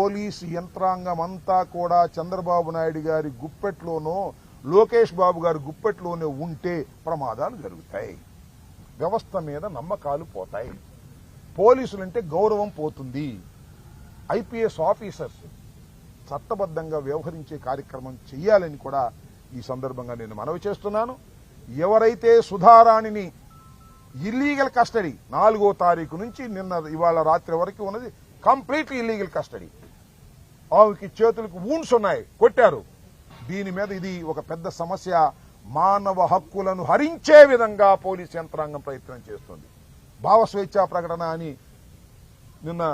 Police యంత్రాంగం అంతా కూడా చంద్రబాబు నాయుడు గారి గుప్పెట్లోనో లోకేష్ బాబు గారి గుప్పెట్లోనే ఉంటే ప్రమాదాలు జరుగుతాయి. వ్యవస్థ మీద నమ్మకాలు పోతాయి. పోలీసులంటే గౌరవం పోతుంది. ఐపీఎస్ ఆఫీసర్స్ చట్టబద్ధంగా వ్యవహరించే కార్యక్రమం చేయాలని కూడా ఈ సందర్భంగా నేను మనవి చేస్తున్నాను. ఎవరైతే సుధారాణిని ఇల్లీగల్ కస్టడీ నాలుగో తారీఖు నుంచి నిన్న ఇవాళ రాత్రి వరకు ఉన్నది కంప్లీట్ ఇల్లీగల్ కస్టడీ ఆమెకి చేతులకు వూన్స్ ఉన్నాయి. కొట్టారు. దీని మీద ఇది ఒక పెద్ద సమస్య. మానవ హక్కులను హరించే విధంగా పోలీస్ యంత్రాంగం ప్రయత్నం చేస్తుంది. భావ స్వేచ్ఛా ప్రకటన అని నిన్న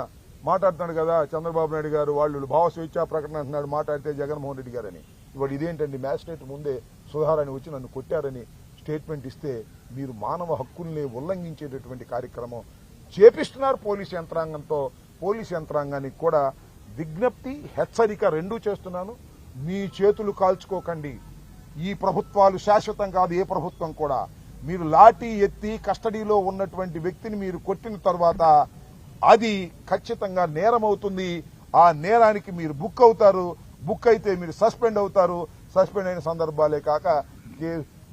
మాట్లాడుతున్నాడు కదా చంద్రబాబు నాయుడు గారు. వాళ్ళు భావస్వేచ్ఛా ప్రకటన అంటున్నాడు మాట్లాడితే జగన్మోహన్ రెడ్డి గారని. ఇవాడు ఇదేంటండి మ్యాజిస్ట్రేట్ ముందే సుధారాన్ని వచ్చి నన్ను కొట్టారని స్టేట్మెంట్ ఇస్తే మీరు మానవ హక్కుల్ని ఉల్లంఘించేటటువంటి కార్యక్రమం చేపిస్తున్నారు పోలీస్ యంత్రాంగంతో. పోలీస్ యంత్రాంగానికి కూడా విజ్ఞప్తి హెచ్చరిక రెండూ చేస్తున్నాను. మీ చేతులు కాల్చుకోకండి. ఈ ప్రభుత్వాలు శాశ్వతం కాదు ఏ ప్రభుత్వం కూడా. మీరు లాఠీ ఎత్తి కస్టడీలో ఉన్నటువంటి వ్యక్తిని మీరు కొట్టిన తర్వాత అది ఖచ్చితంగా నేరం అవుతుంది. ఆ నేరానికి మీరు బుక్ అవుతారు. బుక్ అయితే మీరు సస్పెండ్ అవుతారు. సస్పెండ్ అయిన సందర్భాలే కాక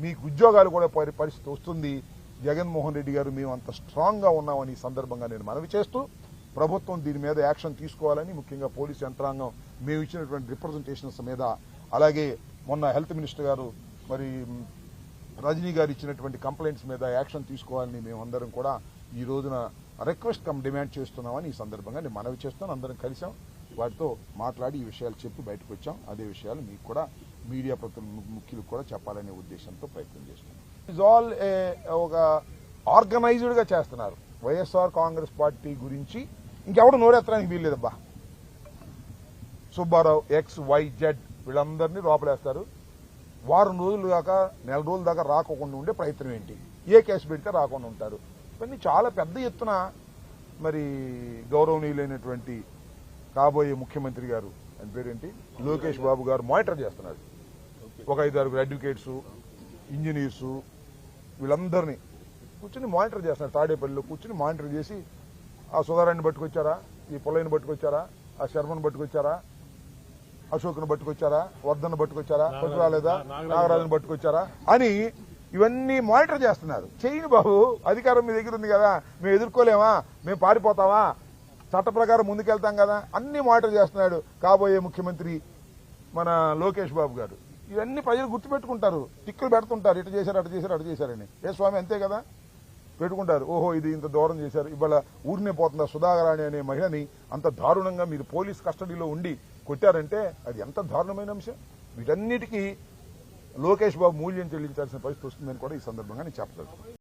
మీకు ఉద్యోగాలు కూడా పరిస్థితి వస్తుంది. జగన్మోహన్ రెడ్డి గారు మేము అంత స్ట్రాంగ్గా ఉన్నామని ఈ సందర్భంగా నేను మనవి చేస్తూ ప్రభుత్వం దీని మీద యాక్షన్ తీసుకోవాలని ముఖ్యంగా పోలీస్ యంత్రాంగం మేము ఇచ్చినటువంటి రిప్రజెంటేషన్స్ మీద అలాగే మొన్న హెల్త్ మినిస్టర్ గారు మరి రజనీ గారు ఇచ్చినటువంటి కంప్లైంట్స్ మీద యాక్షన్ తీసుకోవాలని మేమందరం కూడా ఈ రోజున రిక్వెస్ట్ కమ్ డిమాండ్ చేస్తున్నామని ఈ సందర్భంగా నేను మనవి చేస్తాను అందరం కలిసాం. వాటితో మాట్లాడి ఈ విషయాలు చెప్పి బయటకు వచ్చాం. అదే విషయాలు మీకు కూడా మీడియా ప్రతి ముఖ్యులకు కూడా చెప్పాలనే ఉద్దేశంతో ప్రయత్నం చేస్తున్నాం. ఇస్ ఆల్ ఒక ఆర్గనైజ్డ్గా చేస్తున్నారు. వైఎస్ఆర్ కాంగ్రెస్ పార్టీ గురించి ఇంకెవడు నోరెత్తడానికి వీల్లేదబ్బా. సుబ్బారావు ఎక్స్ వై జెడ్ వీళ్ళందరినీ లోపలేస్తారు. వారం రోజులు దాకా నెల రోజుల దాకా రాకోకుండా ఉండే ప్రయత్నం ఏంటి? ఏ కేసు పెడితే రాకుండా ఉంటారు. ఇవన్నీ చాలా పెద్ద ఎత్తున మరి గౌరవనీయులైనటువంటి కాబోయే ముఖ్యమంత్రి గారు ఆయన పేరేంటి? లోకేష్ బాబు గారు మానిటర్ చేస్తున్నాడు ఒక ఐదు ఆరుగురు అడ్వకేట్స్ ఇంజనీర్స్ వీళ్ళందరినీ కూర్చుని మానిటర్ చేస్తున్నారు. తాడేపల్లిలో కూర్చుని మానిటర్ చేసి ఆ సుధారాన్ని పట్టుకొచ్చారా? ఈ పొలైని పట్టుకొచ్చారా? ఆ శర్మను పట్టుకొచ్చారా? అశోక్ను పట్టుకొచ్చారా? వర్ధన్ పట్టుకొచ్చారా? పట్టు రాలేదా నాగరాజును పట్టుకొచ్చారా? అని ఇవన్నీ మానిటర్ చేస్తున్నారు. చేయని బాబు అధికారం మీ దగ్గర ఉంది కదా మేము ఎదుర్కోలేమా? మేము పారిపోతామా? చట్ట ప్రకారం ముందుకెళ్తాం కదా? అన్ని మానిటర్ చేస్తున్నాడు కాబోయే ముఖ్యమంత్రి మన లోకేష్ బాబు గారు. ఇవన్నీ ప్రజలు గుర్తుపెట్టుకుంటారు. టిక్కులు పెడుతుంటారు. ఇటు చేశారు అటు చేశారు అటు చేశారని. ఏ స్వామి అంతే కదా? పెట్టుకుంటారు. ఓహో ఇది ఇంత దూరం చేశారు. ఇవాళ ఊరినే పోతుందా సుధాకరాణి అనే మహిళని అంత దారుణంగా మీరు పోలీస్ కస్టడీలో ఉండి కొట్టారంటే అది ఎంత దారుణమైన అంశం? వీటన్నిటికీ లోకేష్ బాబు మూల్యం చెల్లించాల్సిన పరిస్థితి వస్తుందని కూడా ఈ సందర్భంగా నేను చెప్పదలుచుకున్నాను.